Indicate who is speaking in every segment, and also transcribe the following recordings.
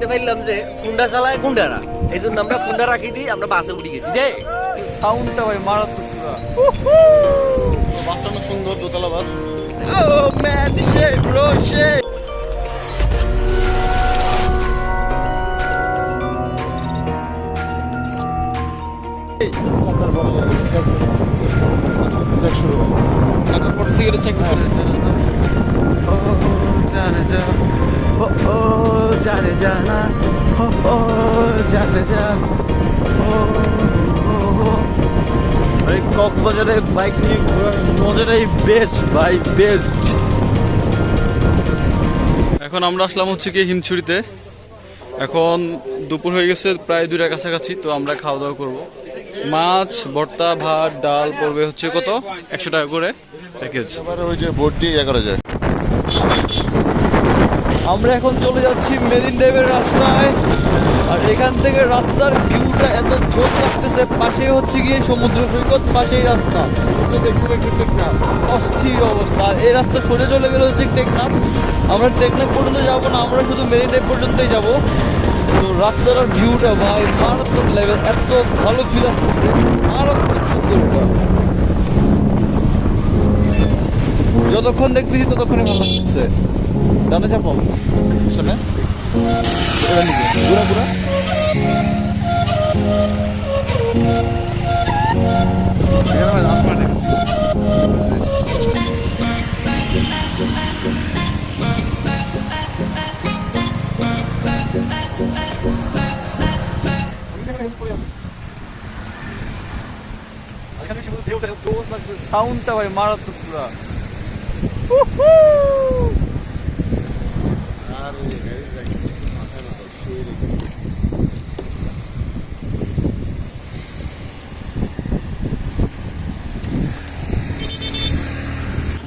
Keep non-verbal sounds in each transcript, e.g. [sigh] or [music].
Speaker 1: দেখতে পাইলাম যে ফুন্ডা চালায় গুন্ডারা এই জন্য আমরা ফুন্ডা রাখি দিই আমরা বাসে উঠে গেছি যে
Speaker 2: সাউন্ডটা ভাই মারাত্মক
Speaker 3: বাসটা অনেক সুন্দর দোতলা বাস
Speaker 2: Oh man, shit bro, shit. তারপর থেকে করে। জানে ও ও জানে জানা, ও ও জানে যা, ও ও ও। এই কক্সবাজারে বাইক নিয়ে ঘোরার মজাটাই বেস্ট ভাই বেস্ট
Speaker 3: এখন আমরা আসলাম হচ্ছে কি হিমছড়িতে। এখন দুপুর হয়ে গেছে প্রায় দুইটার কাছাকাছি তো আমরা খাওয়া দাওয়া করব। মাছ ভর্তা ভাত ডাল পড়বে হচ্ছে কত? একশো টাকা করে। প্যাকেজ
Speaker 4: ওই যে দিয়ে ইয়ে করা যায়।
Speaker 2: আমরা এখন চলে যাচ্ছি মেরিন ড্রাইভের রাস্তায়। আর এখান থেকে রাস্তার ভিউটা এত জোর লাগতেছে, পাশে হচ্ছে গিয়ে সমুদ্র সৈকত, পাশেই রাস্তা। অস্থির অবস্থা। এই রাস্তা সরে চলে গেলে হচ্ছে টেকনাফ। আমরা টেকনাফ পর্যন্ত যাব না, আমরা শুধু মেরিন ড্রাইভ পর্যন্তই যাব। তো রাস্তার ভিউটা ভাই, মারাত্মক লেভেল এত ভালো ফিল আসতেছে। মারাত্মক সুন্দরটা যতক্ষণ দেখতেছি ততক্ষণই ভালো লাগতেছে। ডানে চাপো শোনে ঘুরা ঘুরা সাউন্ডটা ভাই মারাত্মক পুরা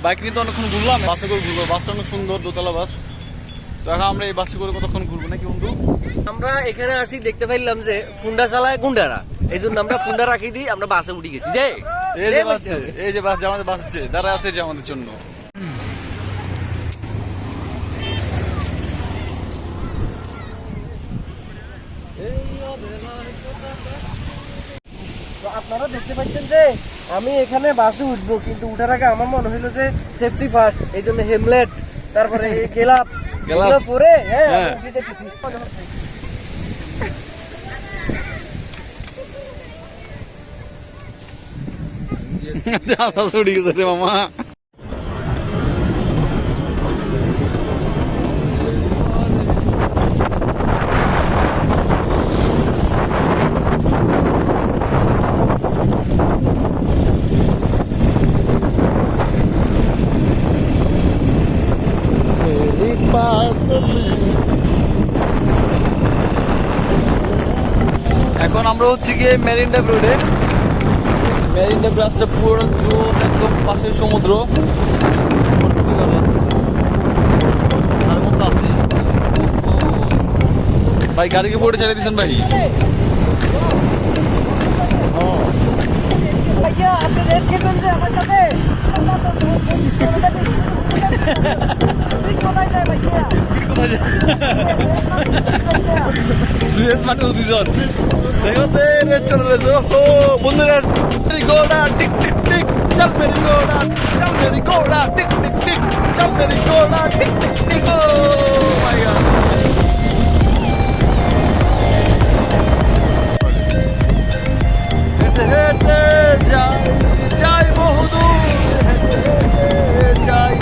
Speaker 3: বাইক নিয়ে তো অনেকক্ষণ ঘুরলাম। বাসে করে ঘুরবো। বাসটা অনেক সুন্দর দোতলা বাস। তো এখন আমরা এই বাসে করে কতক্ষণ ঘুরবো নাকি বন্ধু?
Speaker 1: আমরা এখানে আসি দেখতে পাইলাম যে ফুন্ডা চালায় গুন্ডারা। এই জন্য আমরা ফুন্ডা রাখি দিই আমরা বাসে উঠে গেছি। যে
Speaker 3: এই যে বাস এই যে বাস আমাদের বাস দাঁড়া আছে যে আমাদের জন্য।
Speaker 1: আপনারা দেখতে পাচ্ছেন যে আমি এখানে বাসে উঠবো কিন্তু উঠার আগে আমার মনে হইল যে সেফটি ফার্স্ট এই জন্য হেমলেট তারপরে এই গ্লাভস এগুলো পরে হ্যাঁ আমি
Speaker 3: হ্যাঁ।
Speaker 1: উঠে যেতেছি।
Speaker 3: গেছে রে মামা
Speaker 2: আমরা হচ্ছে গিয়ে মেরিন ড্রাইভ রোডে মেরিন ড্রাইভ রাস্তা পুরো জোর একদম পাশে সমুদ্র।
Speaker 3: ভাই, গাড়িকে বোর্ডে ছেড়ে দিয়েছেন ভাই।
Speaker 1: ভাইয়া, আপনি খেলবেন যে আমার সাথে? [laughs] যায়
Speaker 2: দুজন মানুষ দুজন দেখো তো রে চলে রে ও বন্ধুরা মেরি গোড়া টিক টিক টিক চল মেরি গোড়া চল মেরি গোড়া টিক টিক টিক চল মেরি গোড়া টিক টিক টিক ও মাই গড হেঁটে হেঁটে যাই যাই বহুদূর হেঁটে হেঁটে যাই যাই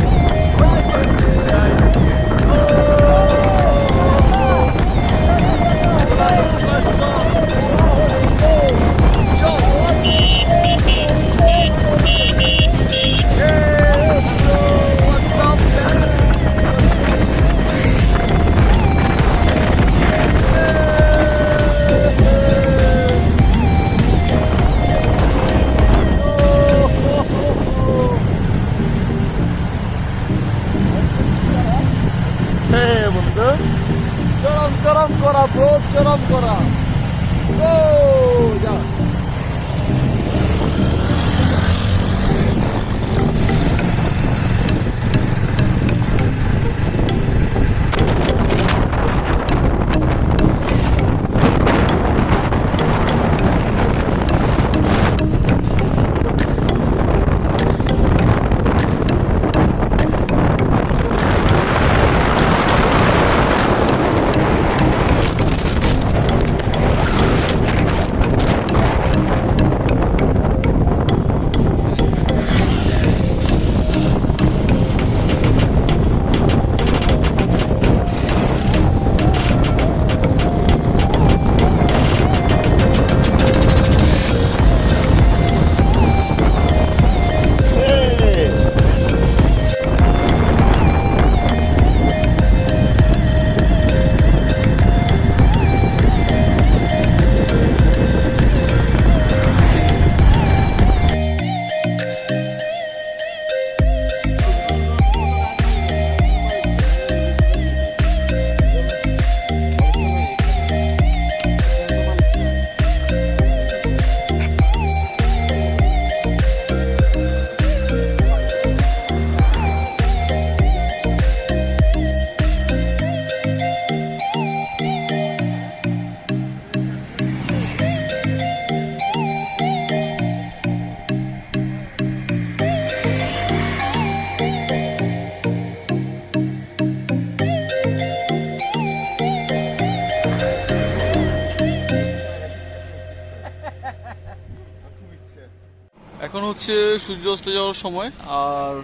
Speaker 2: হচ্ছে সূর্য অস্ত যাওয়ার সময় আর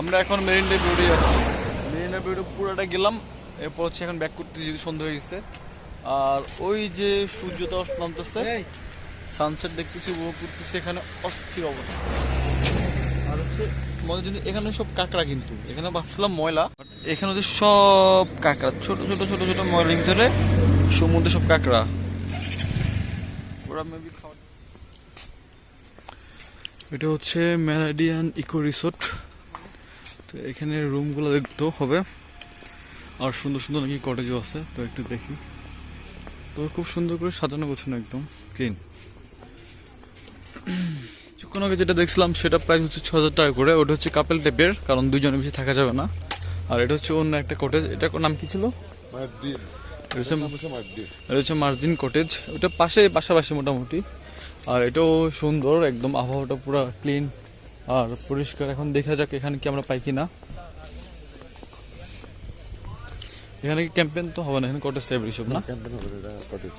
Speaker 2: আমরা এখন মেরিন ডে বিউটি আছি। মেরিন ডে বিউটি পুরোটা গেলাম এরপর হচ্ছে এখন ব্যাক করতে যেহেতু সন্ধ্যা হয়ে গেছে। আর ওই যে সূর্যটা নামতেছে সানসেট দেখতেছি উপভোগ করতেছি এখানে অস্থির অবস্থা। আর হচ্ছে মজার জিনিস এখানে সব কাঁকড়া কিন্তু। এখানে ভাবছিলাম ময়লা এখানে হচ্ছে সব কাঁকড়া ছোট ছোট ছোট ছোট ময়লার ভিতরে সমুদ্রে সব কাঁকড়া। ওরা মেবি খাওয়া এটা হচ্ছে ম্যারাডিয়ান ইকো রিসোর্ট। তো এখানে রুমগুলো দেখতেও হবে। আর সুন্দর সুন্দর নাকি কটেজও আছে তো একটু দেখি। তো খুব সুন্দর করে সাজানো গোছানো একদম ক্লিন কিছুক্ষণ আগে যেটা দেখছিলাম সেটা প্রাইস হচ্ছে ছ হাজার টাকা করে। ওটা হচ্ছে কাপেল টাইপের কারণ দুজনের বেশি থাকা যাবে না। আর এটা হচ্ছে অন্য একটা কটেজ এটা নাম কি ছিল? এটা হচ্ছে মার্জিন কটেজ ওটা পাশে পাশাপাশি মোটামুটি। আর এটাও সুন্দর একদম আবহাওয়াটা পুরো ক্লিন আর পরিষ্কার এখন দেখা যাক এখানে কি আমরা পাই কিনা। এখানে কি ক্যাম্পেন তো হবে না এখানে কটেজ টাইপের সব না?
Speaker 3: ক্যাম্পেন হবে এটা কটেজ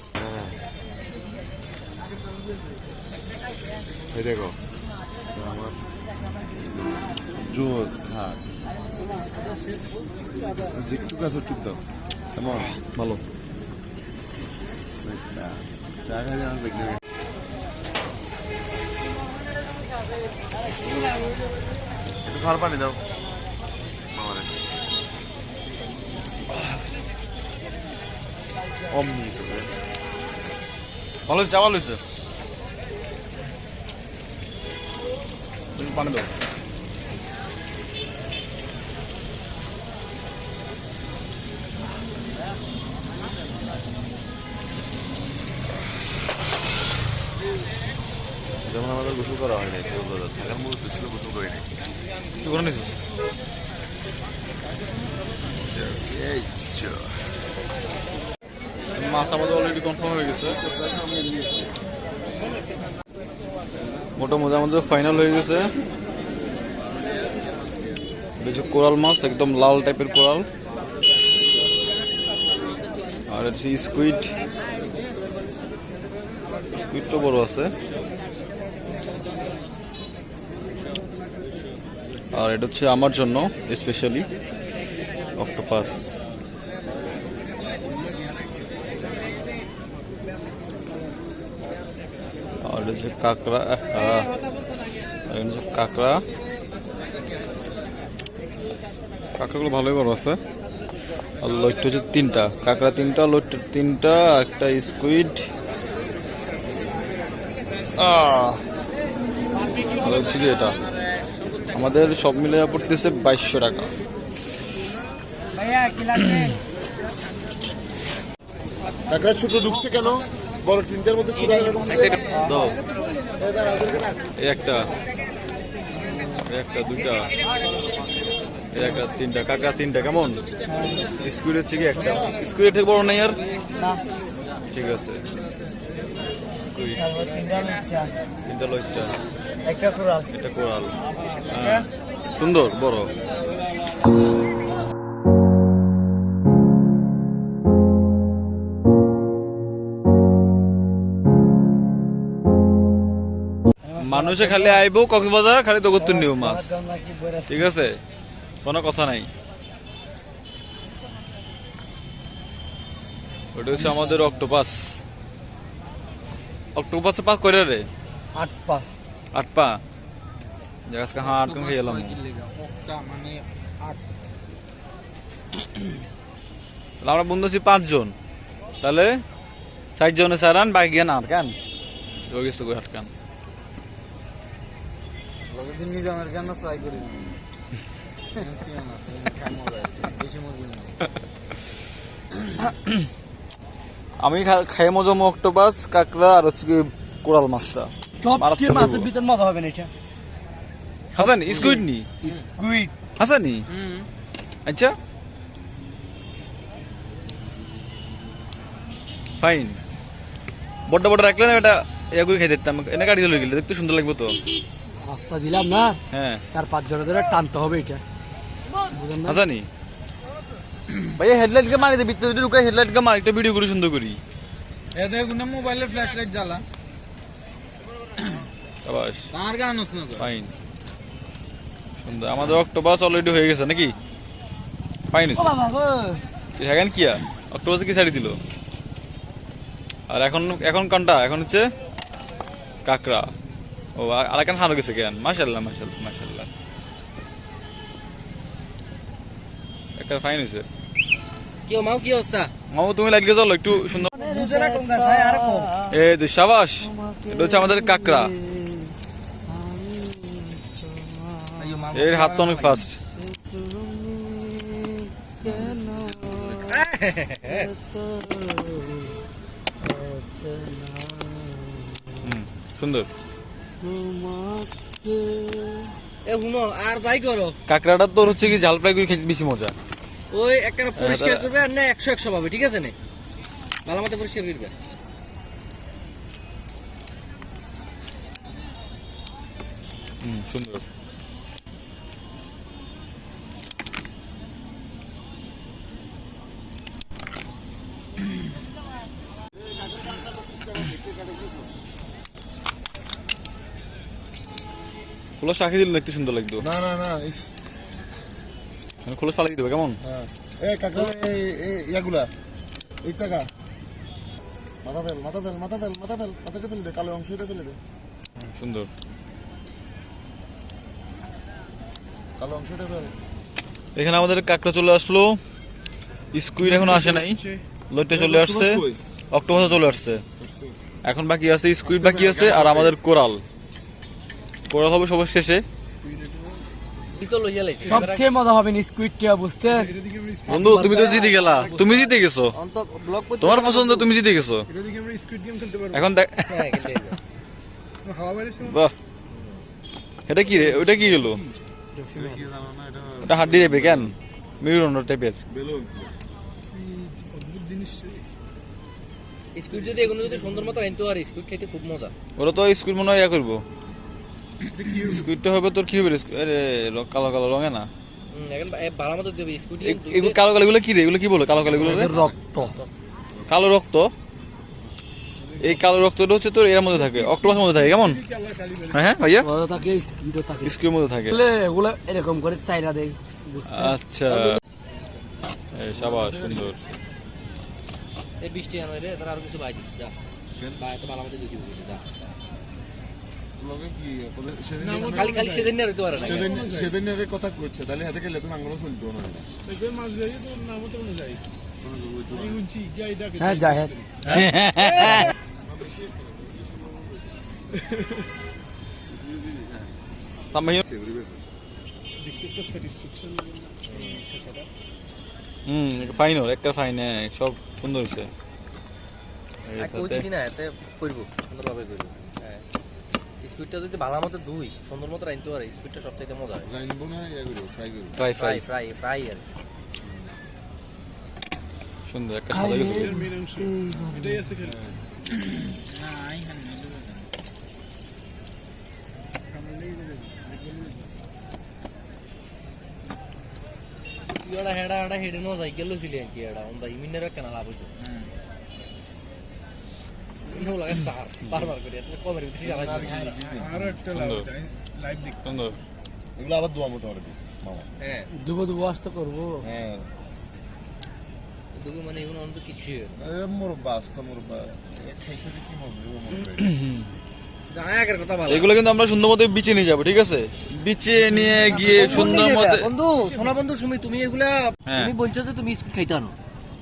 Speaker 3: এই দেখো আমার জোস খাট। যেটুকু আছে ঠিক দাও। কেমন
Speaker 2: ভালো।
Speaker 3: চা খাই আমার একটু ঘর পানি দাও। আমারে অমনি।
Speaker 2: ভালো ভালো হয়েছে পানি দাও।
Speaker 3: করা হয় নাই থাকার মুহূর্তে ছিল গোসল করি নাই।
Speaker 2: কি করে নিছিস মাছ আমাদের অলরেডি কনফার্ম হয়ে গেছে। মোটামুটি আমাদের ফাইনাল হয়ে গেছে। হচ্ছে কোরাল মাছ একদম লাল টাইপের কোরাল। আর হচ্ছে স্কুইড স্কুইডটা বড় আছে। আর এটা হচ্ছে আমার জন্য স্পেশালি অক্টোপাস আর এটা হচ্ছে কাঁকড়া আর হচ্ছে কাঁকড়া। কাঁকড়াগুলো ভালোই বড় আছে। আর লইটটা হচ্ছে তিনটা, কাঁকড়া তিনটা, লইট্টা তিনটা, একটা স্কুইড ভালো হচ্ছে কি এটা। আমাদের সব মিলে পড়তেছে বাইশশো টাকা।
Speaker 3: কাঁকড়া ছোট ঢুকছে কেন? বড় তিনটার মধ্যে ছোট ঢুকছে?
Speaker 2: দাও। এই একটা। একটা দুইটা। এই একটা তিনটা। কাকা তিনটা। কেমন? স্কুল হচ্ছে কি একটা। স্কুলের থেকে বড় নাই আর? ঠিক আছে। তিনটা লইটা
Speaker 1: একটা কোরাল
Speaker 2: এটা কোরাল হ্যাঁ। সুন্দর বড়। মানুষে খালি আইবো কক্সবাজার খালি তো করতে নিও মাছ। ঠিক আছে? কোনো কথা নাই। ওটা হচ্ছে আমাদের অক্টোপাস। অক্টোপাস পাস করে রে।
Speaker 1: আট পা।
Speaker 2: আট পা জায়গা আজকে হ্যাঁ আট খেয়ে এলাম। তাহলে আমরা বন্ধু আছি পাঁচজন। তাহলে ষাট জনে সারান বাইক গিয়ে [laughs] না আটকান
Speaker 1: নিজামের কেন ফ্রাই করে?
Speaker 2: আমি খাই মজা অক্টোপাস কাঁকড়া আর হচ্ছে কোরাল মাছটা। মারাত্মক
Speaker 1: সবচেয়ে মাছের। ভিতর মজা হবে না এটা।
Speaker 2: হাসানি স্কুইড নি
Speaker 1: স্কুইড
Speaker 2: হাসানি আচ্ছা। ফাইন বড় বড় রাখলে না এটা ইয়া করে খাই দিতাম এনে গাড়ি চলে গেলে দেখতে সুন্দর লাগবে তো।
Speaker 1: রাস্তা দিলাম না।
Speaker 2: হ্যাঁ।
Speaker 1: চার পাঁচ জনের ধরে টানতে হবে এটা।
Speaker 2: হাসানি ভাইয়া হেডলাইট কে মারি দে বিত্তে যদি রুকাই হেডলাইট কে মারি একটা ভিডিও করে সুন্দর করি।
Speaker 5: এ দেখুন মোবাইলে ফ্ল্যাশ লাইট জ্বালা
Speaker 2: সাবাস
Speaker 6: আর গান না তো
Speaker 2: ফাইন। সুন্দর। আমাদের অক্টোপাস অলরেডি হয়ে গেছে নাকি? ফাইন হ্যাঁ কি অক্টোপাসে কি ছাড়ি দিল? আর এখন এখন কোনটা? এখন হচ্ছে কাকড়া। ও আর এখন হারো গেছে কেন? মাশাল্লাহ মাশাল্লাহ মাশাল্লাহ একটা ফাইন হয়েছে।
Speaker 1: কি মাও কি অবস্থা?
Speaker 2: মামু তুমি লাইট চলো একটু সুন্দর এটা হচ্ছে আমাদের কাকড়া। এর হাত তো অনেক ফাস্ট সুন্দর।
Speaker 1: এ হুনো আর যাই করো।
Speaker 2: কাকড়াটা তোর হচ্ছে কি জাল ফ্রাই করে খেতে বেশি মজা।
Speaker 1: ওই একটা পরিষ্কার করবে আর না একশো একশো পাবে ঠিক আছে না? ভালো মতো পরিষ্কার করবে
Speaker 2: হুম সুন্দর। খোলা শাখি দিলে দেখতে সুন্দর লাগতো?
Speaker 3: না না না
Speaker 2: খোলা চালাই দিতে হবে কেমন?
Speaker 3: হ্যাঁ। এ কাকা ইয়াগুলা এই টাকা। মাথা ফেল মাথা ফেল মাথা ফেল মাথা ফেল মাথাটা ফেলে দে কালো অংশটা ফেলে দে।
Speaker 2: সুন্দর।
Speaker 3: কালো অংশটা ফেল
Speaker 2: এখানে আমাদের কাকড়া চলে আসলো। স্কুইড এখন আসে নাই। লইটে চলে আসছে। অক্টোপাস চলে আসছে। এখন বাকি আছে স্কুইড বাকি আছে আর আমাদের কোরাল। কোরাল হবে সবার শেষে।
Speaker 5: সবচেয়ে মজা হবে স্কুইডটা বুঝতে
Speaker 2: বন্ধু তুমি তো জিতে গেলা। তুমি জিতে গেছো। তোমার পছন্দ তুমি জিতে গেছো। এখন দেখ
Speaker 1: হ্যাঁ, খেলতে যাবে।
Speaker 2: বাহ। এটা কি রে? ওটা কি গেল ওটা হাড্ডি টাইপের কেন? মিরুন টাইপের
Speaker 1: স্কুইড যদি এগুলো যদি সুন্দর মতো আনতে পারে স্কুইড খেতে খুব মজা।
Speaker 2: ওরা তো স্কুল মনে হয় ইয়া করব। স্কুইডটা হবে তোর কি হবে কালো কালো রঙে না?
Speaker 1: ভালো মতো দেবে স্কুইড
Speaker 2: এগুলো কালো কালো এগুলো কি রে? এগুলো কি বলে? কালো কালো এগুলো
Speaker 5: রক্ত।
Speaker 2: কালো রক্ত? এই কালো রক্তটা হচ্ছে তোর এর মধ্যে থাকে অক্টোপাসের মধ্যে থাকে কেমন? হ্যাঁ হ্যাঁ ভাইয়া?
Speaker 5: থাকে স্কুইডও থাকে।
Speaker 2: স্কুলের মধ্যে থাকে।
Speaker 5: এগুলো এরকম করে চাইরা দেয়
Speaker 2: আচ্ছা। এই সাবাস সুন্দর।
Speaker 1: এই বৃষ্টি আনো রে তার আরও কিছু বাই দিস যা। বাই তো ভালো মতো দিব যা।
Speaker 3: সেদিনের কথা কইছে তাহলে হাতে গেলে তো আঙ্গুলো চলতো না
Speaker 5: হ্যাঁ জাহেদ
Speaker 2: হুম ফাইন ওর একটা ফাইন হ্যাঁ সব সুন্দর হয়েছে।
Speaker 1: করব সুন্দরভাবে করব স্পিডটা যদি ভালো মতো দুই সুন্দর মতো রাইনতে পারে স্পিডটা সবচাইতে মজা হয়।
Speaker 3: রাইনবো না ফ্রাই
Speaker 2: ফ্রাই ফ্রাই
Speaker 1: ফ্রাই আর
Speaker 2: সুন্দর একটা সাদা গেছে।
Speaker 1: এটাই আছে হেডা হেডা হেডে যাই যায় গেলো
Speaker 2: ছিলি
Speaker 3: হেডা। অন ইমিনের কেনা লাভ হইতো
Speaker 1: হ্যাঁ। মানে এগুলো
Speaker 2: কিন্তু আমরা সুন্দর মতো বিচে নিয়ে যাব ঠিক আছে? বিচে নিয়ে গিয়ে সুন্দর মতো
Speaker 1: বন্ধু সোনা বন্ধু তুমি এগুলা
Speaker 2: হ্যাঁ।
Speaker 1: তুমি বলছো যে তুমি স্কুল খাইতে আনো।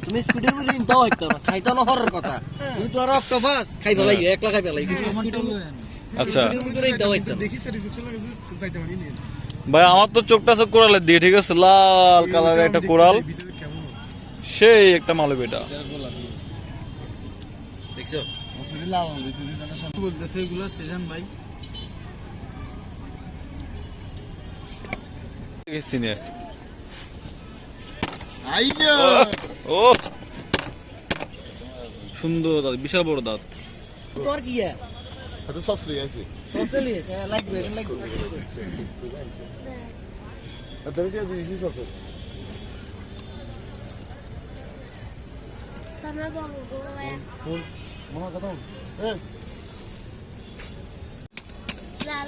Speaker 1: তুমি স্কুটের বলে নিতেও হইতো না খাইতে আনো হরার কথা। তুমি তো আর অক্টোপাস খাই ফেলাই একলা খাই ফেলাই কিন্তু স্কুটের
Speaker 2: আচ্ছা।
Speaker 1: না
Speaker 2: ভাই আমার তো চোখটা চোখ কোরালের দিয়ে ঠিক আছে? লাল কালারের একটা কোরাল সেই একটা মালব এটা।
Speaker 1: দেখছ?
Speaker 3: না
Speaker 6: বলতেছে এগুলো? সেজান ভাই।
Speaker 2: ও। সুন্দর দাঁত বিশাল বড় দাঁত।
Speaker 1: তোমার কি হ্যাঁ
Speaker 3: হাতে সস লই আইছি।
Speaker 1: চলি লাগবে লাগবে।
Speaker 3: হাতে কি দিছি সস. মনে কথা
Speaker 7: লাল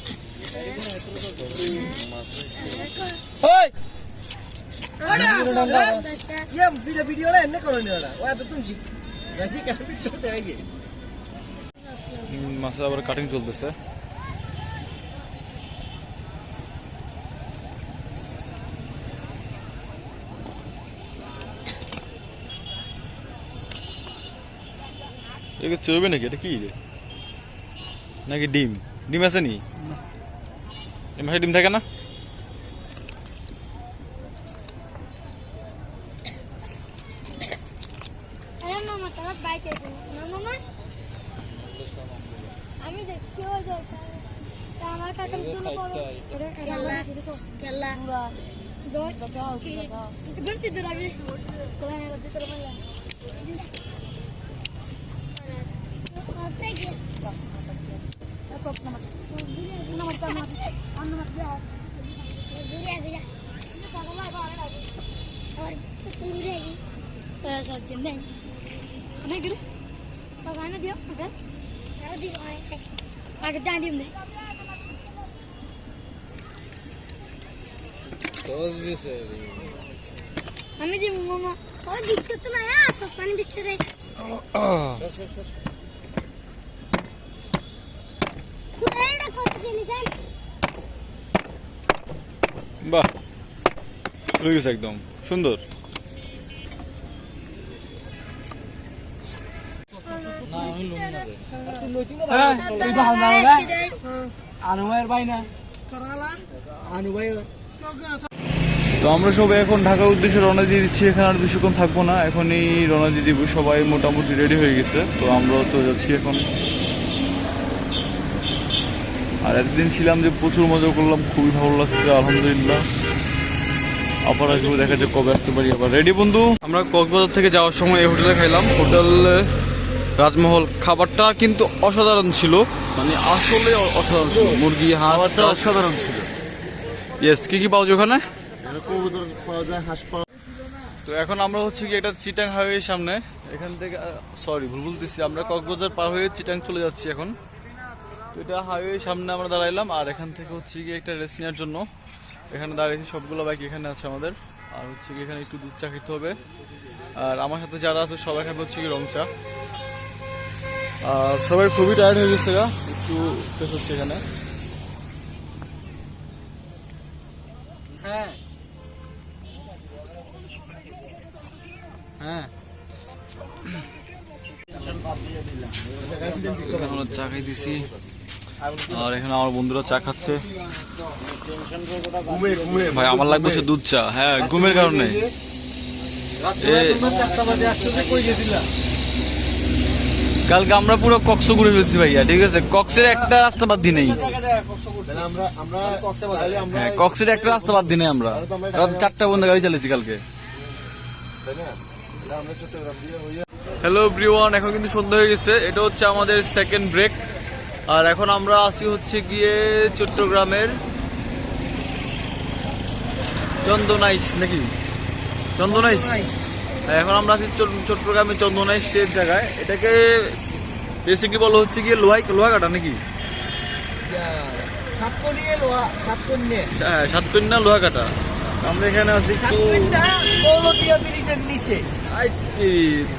Speaker 1: ইয়া ভিডিও ভিডিও রে এনে করো নি ওরা ও এত তুমি শিখ যাচ্ছি কেন ভিডিও দেখে
Speaker 2: মাছের আবার কাটিং চলতেছে এগুলো চলবে নাকি এটা কি রে? নাকি ডিম ডিম আছে নি এই মাসে ডিম থাকে না
Speaker 7: আরে মামা তোমার বাইক আছে না মামা আমি দেখছি ওই আমার কাকার জন্য বড় কেলা কেলা গড়তি দূর আমি কেলা হেলা ভিতরে মারলাম আগে দাঁড়িয়ে দে আমি দি মামা ও দিচ্ছে তো না আসো পানি দিচ্ছে রে কুড়াইটা কত দিলি জান
Speaker 2: বাহ হয়ে গেছে একদম সুন্দর তো আমরা সবাই এখন ঢাকার উদ্দেশ্যে রওনা দিয়ে দিচ্ছি। এখানে আর বেশিক্ষণ থাকব না। এখনই রওনা দিয়ে সবাই মোটামুটি রেডি হয়ে গেছে। তো আমরাও তো যাচ্ছি এখন। আর একদিন ছিলাম যে প্রচুর মজা করলাম। খুবই ভালো লাগছে, আলহামদুলিল্লাহ। আবার দেখা যাক কবে আসতে পারি। আবার রেডি বন্ধু? আমরা কক্সবাজার থেকে যাওয়ার সময় এই হোটেলে খাইলাম। হোটেল রাজমহল খাবারটা কিন্তু অসাধারণ ছিল। মানে আসলে অসাধারণ ছিল। মুরগি হাঁস
Speaker 3: অসাধারণ ছিল।
Speaker 2: ইয়েস কি কি পাওয়া যায় ওখানে?
Speaker 3: পাওয়া যায় হাঁস পাওয়া
Speaker 2: তো এখন আমরা হচ্ছে কি এটা চিটাং হাইওয়ের সামনে। এখান থেকে সরি ভুল বলতেছি। আমরা কক্সবাজার পার হয়ে চিটাং চলে যাচ্ছি এখন। তো এটা হাইওয়ের সামনে আমরা দাঁড়াইলাম আর এখান থেকে হচ্ছে কি একটা রেস্ট নেওয়ার জন্য। এখানে দাঁড়িয়েছি সবগুলো বাইক এখানে আছে আমাদের। আর হচ্ছে কি এখানে একটু দুধ চা খেতে হবে। আর আমার সাথে যারা আছে সবাই খাবে হচ্ছে কি রং চা। আর সবাই খুবই টায়ার্ড হয়ে গেছে গা। একটু ফ্রেশ হচ্ছে এখানে।
Speaker 1: হ্যাঁ।
Speaker 2: হ্যাঁ। আমরা চা খাইতেছি। আর এখানে আমার বন্ধুরা চা খাচ্ছে। ভাই আমার লাগবে হচ্ছে দুধ চা। হ্যাঁ ঘুমের কারণে এ-
Speaker 1: চারটা বাজে আসতেছে কই গেছিলা
Speaker 2: কালকে আমরা পুরো কক্স ঘুরে ফেলছি ভাইয়া ঠিক আছে? কক্সের একটা রাস্তা বাদ দিই নেই। হ্যাঁ কক্সের একটা রাস্তা বাদ দিই নাই আমরা। রাত চারটা বন্ধ গাড়ি চালিয়েছি কালকে। হ্যালো ব্রিওয়ান এখন কিন্তু সন্ধ্যা হয়ে গেছে। এটা হচ্ছে আমাদের সেকেন্ড ব্রেক আর এখন আমরা আসি হচ্ছে গিয়ে চট্টগ্রামের চন্দনাইস নাকি? চন্দনাইশ? হ্যাঁ, এখন আমরা আছি চট- চট্টগ্রামের চন্দনাইশ সেই জায়গায়। এটাকে বেসিকলি বলা হচ্ছে গিয়ে লোহাই লোহাঘাটা নাকি? হ্যাঁ সাতকন্যা লোহাঘাটা আমরা এখানে আছি
Speaker 1: সাতকন্যা ব্রিজের নিচে।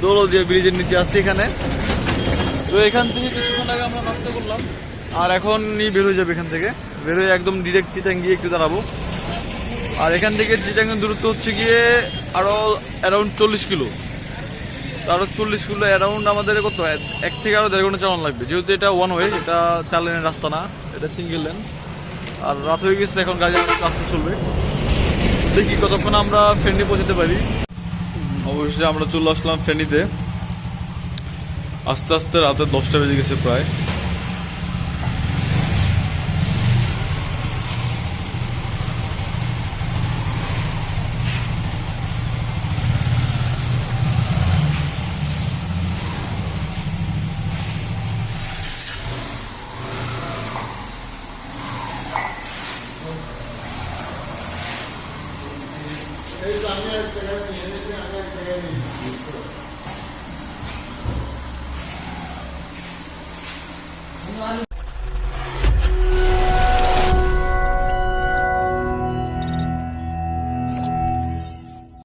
Speaker 2: দৌলদিয়া ব্রিজের নিচে আসছি এখানে। তো এখান থেকে কিছুক্ষণ আগে আমরা নাস্তা করলাম। আর এখন বের হয়ে যাবে এখান থেকে। বের হয়ে একদম ডিরেক্ট চিটাং গিয়ে একটু দাঁড়াবো। আর এখান থেকে চিটাং দূরত্ব হচ্ছে গিয়ে আরও অ্যারাউন্ড চল্লিশ কিলো। আরও চল্লিশ কিলো অ্যারাউন্ড আমাদের কত? এক- থেকে আরও দেড় ঘণ্টা চালানো লাগবে। যেহেতু এটা ওয়ান ওয়ে এটা চার লেনের রাস্তা না, এটা সিঙ্গেল লেন আর রাত হয়ে গেছে, এখন গাড়ি আসতে চলবে। দেখি কতক্ষণ আমরা ফ্রেন্ডে পৌঁছাতে পারি। অবশ্যই আমরা চলে আসলাম ফেনীতে আস্তে আস্তে রাতে দশটা বেজে গেছে প্রায়।